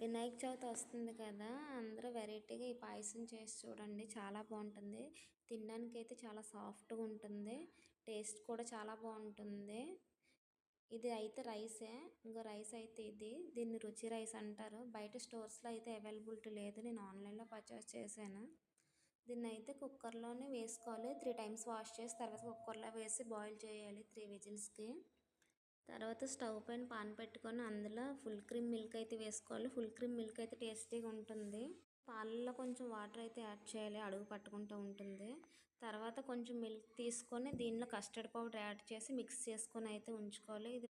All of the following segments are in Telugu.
వినాయక చవితి వస్తుంది కదా అందరూ వెరైటీగా ఈ పాయసం చేసి చూడండి చాలా బాగుంటుంది. తినడానికి అయితే చాలా సాఫ్ట్గా ఉంటుంది. టేస్ట్ కూడా చాలా బాగుంటుంది. ఇది అయితే రైసే ఇంకో రైస్ అయితే ఇది. దీన్ని రుచి రైస్ అంటారు. బయట స్టోర్స్లో అయితే అవైలబిలిటీ లేదు. నేను ఆన్లైన్లో పర్చేస్ చేశాను. దీన్ని అయితే కుక్కర్లోనే వేసుకోవాలి. త్రీ టైమ్స్ వాష్ చేసి తర్వాత కుక్కర్లో వేసి బాయిల్ చేయాలి త్రీ విజిల్స్కి. తర్వాత స్టవ్ పైన పాన్ పెట్టుకొని అందులో ఫుల్ క్రీమ్ మిల్క్ అయితే వేసుకోవాలి. ఫుల్ క్రీమ్ మిల్క్ అయితే టేస్టీగా ఉంటుంది. పాలలో కొంచెం వాటర్ అయితే యాడ్ చేయాలి. అడుగు పట్టుకుంటూ ఉంటుంది. తర్వాత కొంచెం మిల్క్ తీసుకొని దీనిలో కస్టర్డ్ పౌడర్ యాడ్ చేసి మిక్స్ చేసుకొని అయితే ఉంచుకోవాలి. ఇది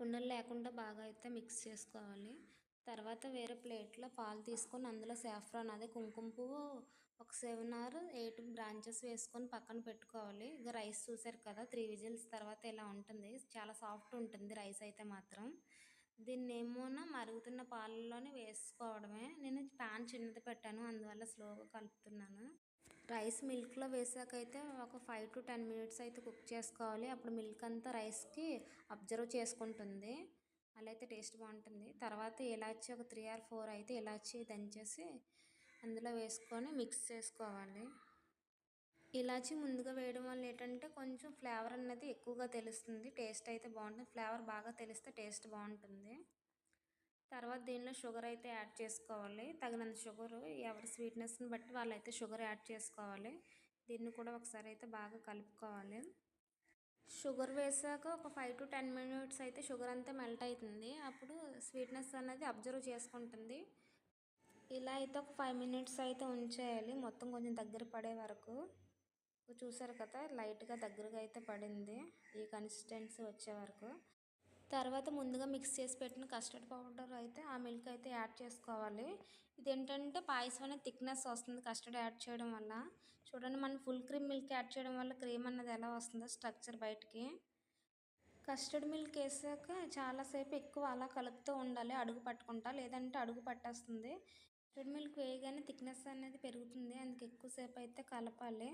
ఉండలు లేకుండా బాగా అయితే మిక్స్ చేసుకోవాలి. తర్వాత వేరే ప్లేట్లో పాలు తీసుకొని అందులో సాఫ్రాన్ అదే కుంకుమ పువ్వు ఒక సెవెన్ ఆర్ ఎయిట్ బ్రాంచెస్ వేసుకొని పక్కన పెట్టుకోవాలి. ఇక రైస్ చూసారు కదా త్రీ విజిల్స్ తర్వాత ఇలా ఉంటుంది. చాలా సాఫ్ట్ ఉంటుంది రైస్ అయితే మాత్రం. దీన్ని ఏమోనా మరుగుతున్న పాలల్లోనే వేసుకోవడమే. నేను ప్యాన్ చిన్నది పెట్టాను అందువల్ల స్లోగా కలుపుతున్నాను. రైస్ మిల్క్లో వేసాకైతే ఒక ఫైవ్ టు టెన్ మినిట్స్ అయితే కుక్ చేసుకోవాలి. అప్పుడు మిల్క్ అంతా రైస్కి అబ్జర్వ్ చేసుకుంటుంది. అయితే టేస్ట్ బాగుంటుంది. తర్వాత ఇలాచి ఒక త్రీ ఆర్ ఫోర్ అయితే ఇలాచి దంచేసి అందులో వేసుకొని మిక్స్ చేసుకోవాలి. ఇలాచి ముందుగా వేయడం వల్ల ఏంటంటే కొంచెం ఫ్లేవర్ అనేది ఎక్కువగా తెలుస్తుంది. టేస్ట్ అయితే బాగుంటుంది. ఫ్లేవర్ బాగా తెలిస్తే టేస్ట్ బాగుంటుంది. తర్వాత దీనిలో షుగర్ అయితే యాడ్ చేసుకోవాలి. తగినంత షుగర్ ఎవరి స్వీట్నెస్ని బట్టి వాళ్ళైతే షుగర్ యాడ్ చేసుకోవాలి. దీన్ని కూడా ఒకసారి అయితే బాగా కలుపుకోవాలి. షుగర్ వేసాక ఒక ఫైవ్ టు టెన్ మినిట్స్ అయితే షుగర్ అంతా మెల్ట్ అవుతుంది. అప్పుడు స్వీట్నెస్ అనేది అబ్జర్వ్ చేసుకుంటుంది. ఇలా అయితే ఒక ఫైవ్ మినిట్స్ అయితే ఉంచేయాలి. మొత్తం కొంచెం దగ్గర పడే వరకు. చూసారు కదా లైట్గా దగ్గరగా అయితే పడింది. ఈ కన్సిస్టెన్సీ వచ్చే వరకు. తర్వాత ముందుగా మిక్స్ చేసి పెట్టిన కస్టర్డ్ పౌడర్ అయితే ఆ మిల్క్ అయితే యాడ్ చేసుకోవాలి. ఇదేంటంటే పాయసం అనేది థిక్నెస్ వస్తుంది కస్టర్డ్ యాడ్ చేయడం వల్ల. చూడండి మనం ఫుల్ క్రీమ్ మిల్క్ యాడ్ చేయడం వల్ల క్రీమ్ అన్నది ఎలా వస్తుందో స్ట్రక్చర్ బయటికి. కస్టర్డ్ మిల్క్ వేసాక చాలాసేపు ఎక్కువ అలా కలుపుతూ ఉండాలి అడుగు పట్టుకుంటా. లేదంటే అడుగు పట్టేస్తుంది. కస్టర్డ్ మిల్క్ వేయగానే థిక్నెస్ అనేది పెరుగుతుంది. అందుకు ఎక్కువసేపు అయితే కలపాలి.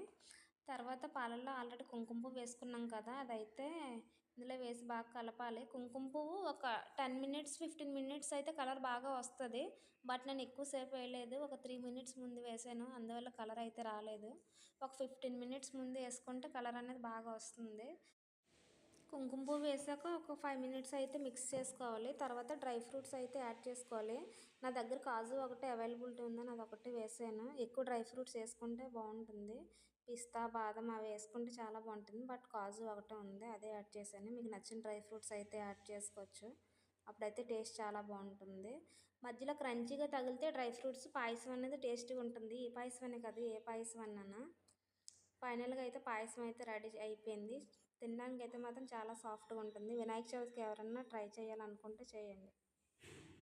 తర్వాత పాలల్లో ఆల్రెడీ కుంకుమ పువ్వు వేసుకున్నాం కదా అదైతే ఇందులో వేసి బాగా కలపాలి. కుంకుమ పువ్వు ఒక టెన్ మినిట్స్ ఫిఫ్టీన్ మినిట్స్ అయితే కలర్ బాగా వస్తుంది. బట్ నేను ఎక్కువసేపు వేయలేదు. ఒక త్రీ మినిట్స్ ముందు వేసాను. అందువల్ల కలర్ అయితే రాలేదు. ఒక ఫిఫ్టీన్ మినిట్స్ ముందు వేసుకుంటే కలర్ అనేది బాగా వస్తుంది. కుంకుమ పువ్వు వేసాక ఒక ఫైవ్ మినిట్స్ అయితే మిక్స్ చేసుకోవాలి. తర్వాత డ్రై ఫ్రూట్స్ అయితే యాడ్ చేసుకోవాలి. నా దగ్గర కాజు ఒకటి అవైలబిలిటీ ఉందని అది ఒకటి వేసాను. ఎక్కువ డ్రై ఫ్రూట్స్ వేసుకుంటే బాగుంటుంది. పిస్తా బాదం అవి వేసుకుంటే చాలా బాగుంటుంది. బట్ కాజు ఒకటే ఉంది అదే యాడ్ చేశాను. మీకు నచ్చిన డ్రై ఫ్రూట్స్ అయితే యాడ్ చేసుకోవచ్చు. అప్పుడైతే టేస్ట్ చాలా బాగుంటుంది. మధ్యలో క్రంచీగా తగిలితే డ్రై ఫ్రూట్స్ పాయసం అనేది టేస్టీగా ఉంటుంది. ఈ పాయసం అనే కాదు ఏ పాయసం అన్నా ఫైనల్గా అయితే పాయసం అయితే రెడీ అయిపోయింది. తినడానికి అయితే మాత్రం చాలా సాఫ్ట్గా ఉంటుంది. వినాయక చవితికి ఎవరన్నా ట్రై చేయాలనుకుంటే చేయండి.